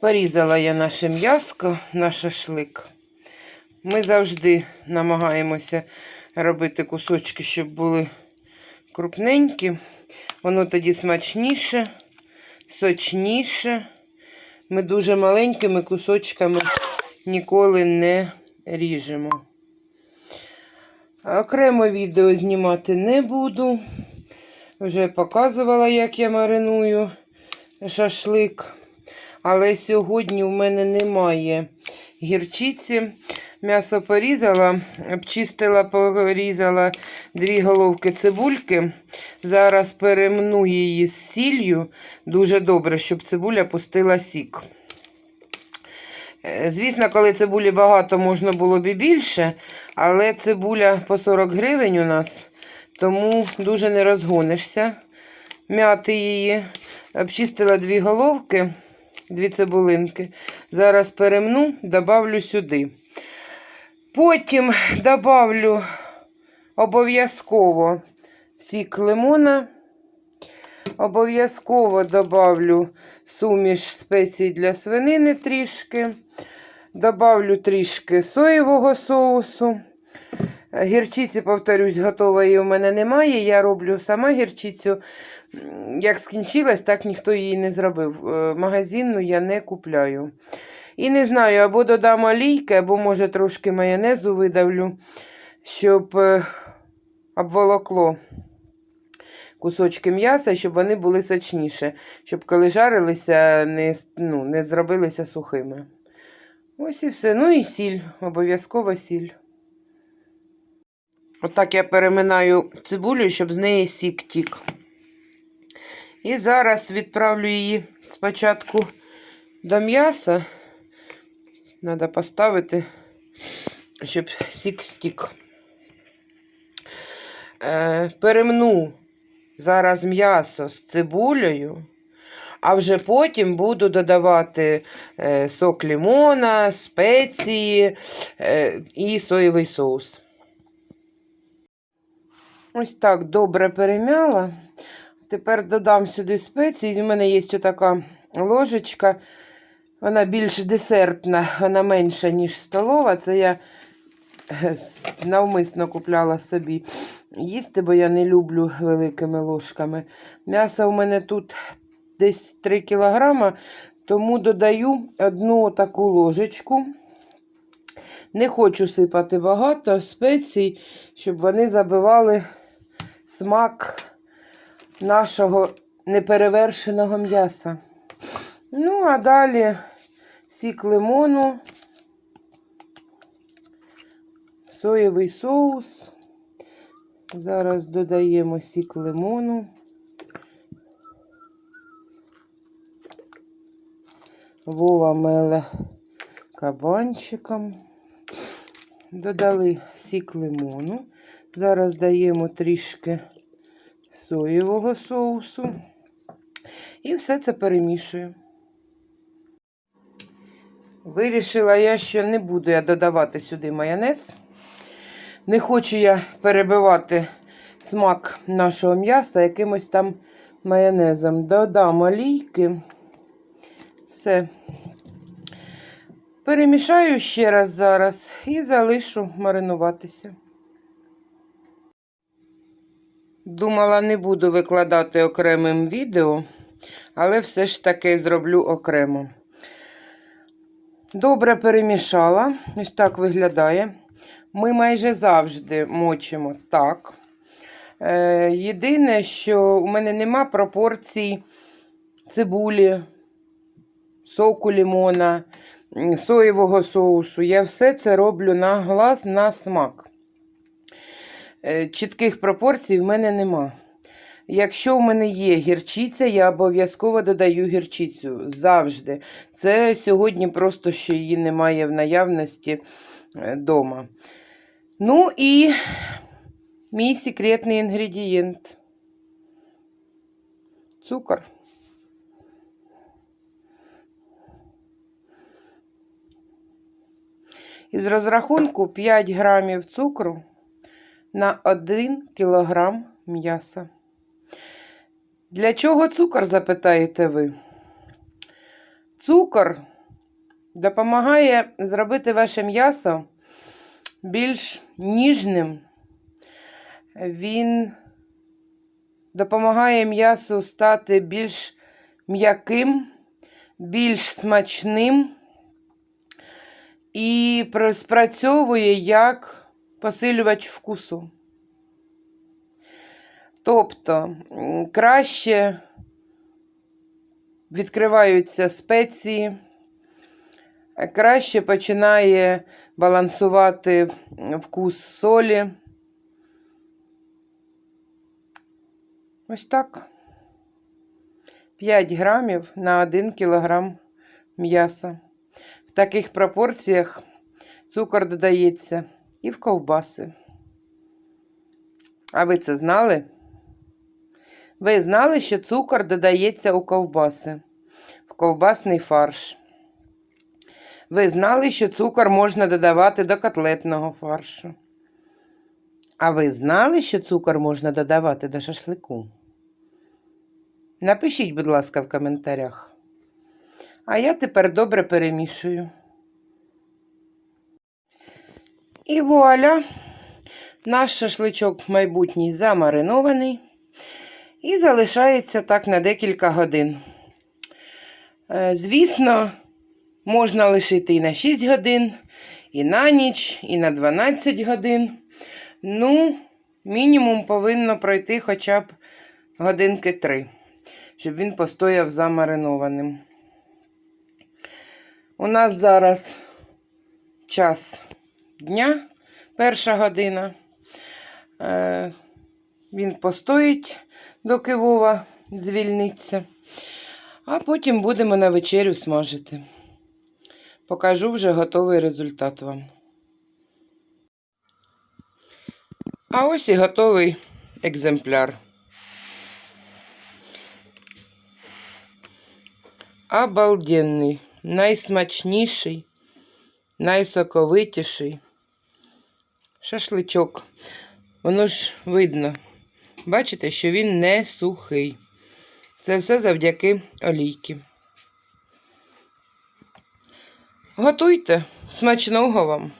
Порізала я наше м'яско на шашлик. Ми завжди намагаємося робити кусочки, щоб були крупненькі. Воно тоді смачніше, сочніше. Ми дуже маленькими кусочками ніколи не ріжемо. Окремо відео знімати не буду. Вже показувала, як я мариную шашлик. Але сьогодні в мене немає гірчиці. М'ясо порізала, обчистила, порізала дві головки цибульки. Зараз перемну її з сіллю. Дуже добре, щоб цибуля пустила сік. Е, Звісно, коли цибулі багато, можна було б і більше, але цибуля по 40 гривень у нас, тому дуже не розгонишся м'яти її. Обчистила дві головки, дві цибулинки. Зараз перемну, добавлю сюди. Потім добавлю обов'язково сік лимона. Обов'язково добавлю суміш спецій для свинини трішки. Добавлю трішки соєвого соусу. Гірчиці, повторюсь, готової у мене немає. Я роблю сама гірчицю. Як скінчилась, так ніхто її не зробив. Е, Магазинну я не купляю. І не знаю, або додам олійки, або, може, трошки майонезу видавлю, щоб е, обволокло кусочки м'яса, щоб вони були сочніші, щоб коли жарилися, не, ну, не зробилися сухими. Ось і все. Ну і сіль, обов'язково сіль. Отак я переминаю цибулю, щоб з неї сік тік. І зараз відправлю її спочатку до м'яса. Треба поставити, щоб сік стік. Е, перемну зараз м'ясо з цибулею, а вже потім буду додавати е, сок лимона, спеції е, і соєвий соус. Ось так добре перем'яла. Тепер додам сюди спеції. У мене є така ложечка. Вона більш десертна, вона менша, ніж столова. Це я е, навмисно купляла собі їсти, бо я не люблю великими ложками. М'ясо у мене тут десь 3 кілограма, тому додаю одну таку ложечку. Не хочу сипати багато спецій, щоб вони забивали смак нашого неперевершеного м'яса. Ну, а далі сік лимону, соєвий соус. Зараз додаємо сік лимону. Вова меле кабанчиком. Додали сік лимону. Зараз даємо трішки соєвого соусу. І все це перемішую. Вирішила я, що не буду я додавати сюди майонез. Не хочу я перебивати смак нашого м'яса якимось там майонезом. Додам олійки. Все. Перемішаю ще раз зараз і залишу маринуватися. Думала, не буду викладати окремим відео, але все ж таки зроблю окремо. Добре перемішала. Ось так виглядає. Ми майже завжди мочимо так. Е, єдине, що у мене нема пропорцій цибулі, соку лимона, соєвого соусу. Я все це роблю на глаз, на смак. Е, чітких пропорцій в мене нема. Якщо в мене є гірчиця, я обов'язково додаю гірчицю завжди. Це сьогодні просто що її немає в наявності вдома. Ну і мій секретний інгредієнт. Цукор. Із розрахунку 5 грамів цукру на 1 кілограм м'яса. Для чого цукор, запитаєте ви? Цукор допомагає зробити ваше м'ясо більш ніжним. Він допомагає м'ясу стати більш м'яким, більш смачним і спрацьовує як посилювач вкусу. Тобто краще відкриваються спеції, краще починає балансувати вкус солі. Ось так. 5 грамів на 1 кілограм м'яса. В таких пропорціях цукор додається і в ковбаси. А ви це знали? Ви знали, що цукор додається у ковбаси, в ковбасний фарш. Ви знали, що цукор можна додавати до котлетного фаршу. А ви знали, що цукор можна додавати до шашлику? Напишіть, будь ласка, в коментарях. А я тепер добре перемішую. І вуаля, наш шашличок майбутній замаринований. І залишається так на декілька годин. Е, Звісно, можна лишити і на 6 годин, і на ніч, і на 12 годин. Ну, мінімум повинно пройти хоча б годинки 3, щоб він постояв замаринованим. У нас зараз час дня, перша година. Е, Він постоїть, доки Вова звільниться. А потім будемо на вечерю смажити. Покажу вже готовий результат вам. А ось і готовий екземпляр. Обалденний, найсмачніший, найсоковитіший шашличок. Воно ж видно. Бачите, що він не сухий. Це все завдяки олійки. Готуйте смачного вам!